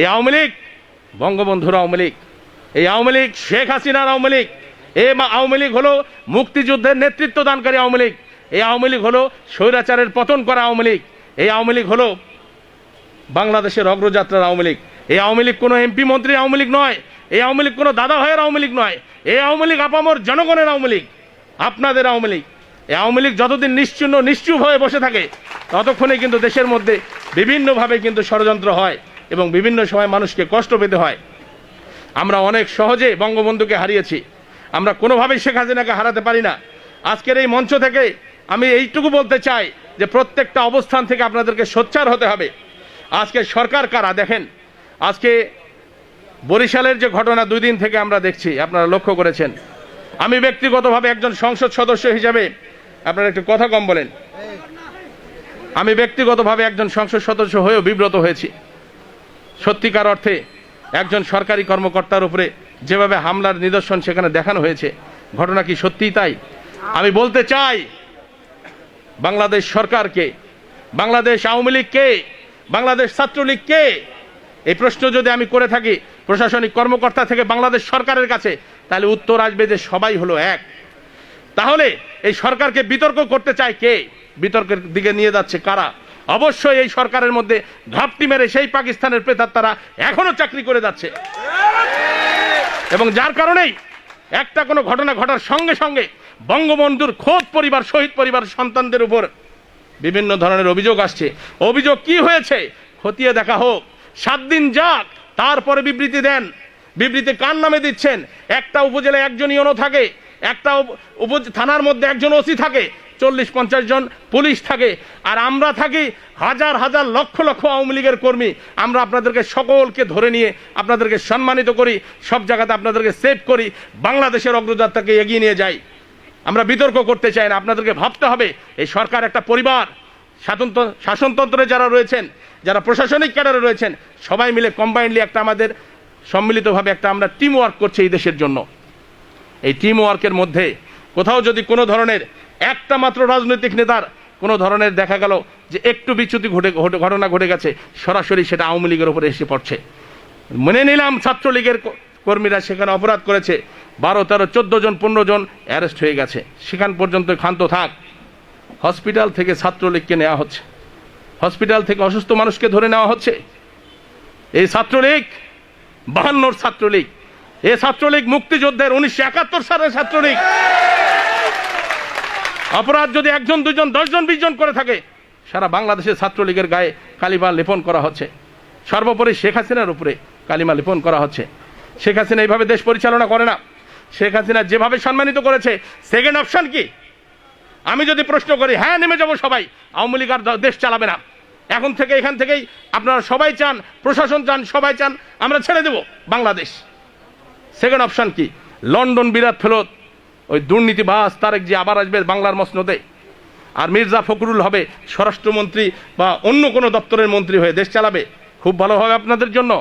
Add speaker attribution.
Speaker 1: এই আওয়ামী লীগ, বঙ্গবন্ধুর আওয়ামী লীগ, এই আওয়ামী লীগ, শেখ হাসিনার আওয়ামী লীগ, এই আওয়ামী লীগ হলো মুক্তিযুদ্ধের নেতৃত্ব দানকারী আওয়ামী লীগ, এই আওয়ামী লীগ হলো স্বৈরাচারের পতন করা আওয়ামী লীগ, এই আওয়ামী লীগ হলো বাংলাদেশের অগ্রযাত্রার আওয়ামী লীগ, এই আওয়ামী লীগ কোনো এমপি মন্ত্রী আওয়ামী লীগ নয়, এই আওয়ামী লীগ কোনো দাদা ভাইয়ের আওয়ামী লীগ নয়, এই আওয়ামী লীগ আপামর জনগণের আওয়ামী লীগ, আপনাদের আওয়ামী লীগ, এই আওয়ামী লীগ যতদিন নিশ্চিন্ন, নিশ্চুপ হয়ে বসে থাকে, ততক্ষণে কিন্তু দেশের মধ্যে বিভিন্নভাবে কিন্তু ষড়যন্ত্র হয়। এবং বিভিন্ন সময় মানুষকে কষ্ট পেতে হয়। আমরা অনেক সহজে বঙ্গবন্ধুকে হারিয়েছি। আমরা কোনোভাবেই শেখ হাসিনাকে হারাতে পারি না। আজকের এই মঞ্চ থেকে আমি এইটুকু বলতে চাই যে প্রত্যেকটা অবস্থান থেকে আপনাদেরকে সোচ্চার হতে হবে। আজকে সরকার কারা দেখেন? আজকে বরিশালের যে ঘটনা দুই দিন থেকে আমরা দেখছি, আপনারা লক্ষ্য করেছেন। আমি ব্যক্তিগতভাবে একজন সংসদ সদস্য হিসাবে আপনারা একটু কথা কম বলেন। আমি ব্যক্তিগতভাবে একজন সংসদ সদস্য হয়েও বিব্রত হয়েছি। সত্যিকার অর্থে একজন সরকারি কর্মকর্তার উপরে যেভাবে হামলার নিদর্শন সেখানে দেখানো হয়েছে, ঘটনা কি সত্যিই তাই? আমি বলতে চাই, বাংলাদেশ সরকারকে, বাংলাদেশ আওয়ামী লীগকে, বাংলাদেশ ছাত্রলীগকে, এই প্রশ্ন যদি আমি করে থাকি প্রশাসনিক কর্মকর্তা থেকে বাংলাদেশ সরকারের কাছে, তাহলে উত্তর আসবে যে সবাই হলো এক। তাহলে এই সরকারকে বিতর্ক করতে চায় কে? বিতর্কের দিকে নিয়ে যাচ্ছে কারা? অবশ্যই এই সরকারের মধ্যে ঘাপটি মেরে সেই পাকিস্তানের প্রেতাত্মারা এখনও চাকরি করে যাচ্ছে। এবং যার কারণেই একটা কোনো ঘটনা ঘটার সঙ্গে সঙ্গে বঙ্গবন্ধুর খোদ পরিবার, শহীদ পরিবার, সন্তানদের উপর বিভিন্ন ধরনের অভিযোগ আসছে। অভিযোগ কি হয়েছে? খতিয়ে দেখা হোক, সাত দিন যাক, তারপরে বিবৃতি দেন। বিবৃতি কার নামে দিচ্ছেন? একটা উপজেলায় একজন ইয়নো থাকে, একটা থানার মধ্যে একজন ওসি থাকে চল্লিশ পঞ্চাশ জন পুলিশ থাকে। আর আমরা থাকি হাজার হাজার লক্ষ লক্ষ আওয়ামী লীগের কর্মী। আমরা আপনাদেরকে সকলকে ধরে নিয়ে আপনাদেরকে সম্মানিত করি, সব জায়গাতে আপনাদেরকে সেভ করি, বাংলাদেশের অগ্রযাত্রাকে এগিয়ে নিয়ে যাই। আমরা বিতর্ক করতে চাই না, আপনাদেরকে ভাবতে হবে, এই সরকার একটা পরিবার। শাসনতন্ত্র শাসনতন্ত্রে যারা রয়েছেন, যারা প্রশাসনিক ক্যাডারে রয়েছেন, সবাই মিলে কম্বাইন্ডলি একটা আমাদের সম্মিলিতভাবে একটা আমরা টিম ওয়ার্ক করছি এই দেশের জন্য। এই টিম ওয়ার্কের মধ্যে কোথাও যদি কোনো ধরনের একটা মাত্র রাজনৈতিক নেতার কোনো ধরনের দেখা গেল যে একটু বিচ্যুতি ঘটে, ঘটে- ঘটনা ঘটে গেছে, সরাসরি সেটা আওয়ামী লীগের উপরে এসে পড়ছে। মেনে নিলাম ছাত্রলীগের কর্মীরা সেখানে অপরাধ করেছে। বারো, তেরো, চোদ্দ জন, পনেরো জন অ্যারেস্ট হয়ে গেছে। সেখান পর্যন্ত ক্ষান্ত থাক। হসপিটাল থেকে ছাত্রলীগকে নেওয়া হচ্ছে। হসপিটাল থেকে অসুস্থ মানুষকে ধরে নেওয়া হচ্ছে। এই ছাত্রলীগ, বাহান্নর ছাত্রলীগ, এ ছাত্রলীগ মুক্তিযুদ্ধের উনিশশো একাত্তর সালের ছাত্রলীগ। অপরাধ যদি একজন দুজন দশজন বিশ জন করে থাকে, সারা বাংলাদেশের ছাত্রলীগের গায়ে কালিমা লেপন করা হচ্ছে। সর্বোপরি শেখ হাসিনার উপরে কালিমা লেপন করা হচ্ছে। শেখ হাসিনা এইভাবে দেশ পরিচালনা করে না। শেখ হাসিনা যেভাবে সম্মানিত করেছে সেকেন্ড অপশন কি? আমি যদি প্রশ্ন করি হ্যাঁ নেমে যাব সবাই, আওয়ামী লীগ আর দেশ চালাবে না। এখন থেকে, এখান থেকেই আপনারা সবাই চান, প্রশাসন চান, সবাই চান, আমরা ছেড়ে দেব বাংলাদেশ। সেকেন্ড অপশন কি? লন্ডন বিরাট ফেরত ওই দুর্নীতিবাস তারেক যে আবার আসবে বাংলার মসনদে। আর মির্জা ফখরুল হবে স্বরাষ্ট্রমন্ত্রী বা অন্য কোনো দপ্তরের মন্ত্রী হয়ে দেশ চালাবে। খুব ভালো হবে আপনাদের জন্য।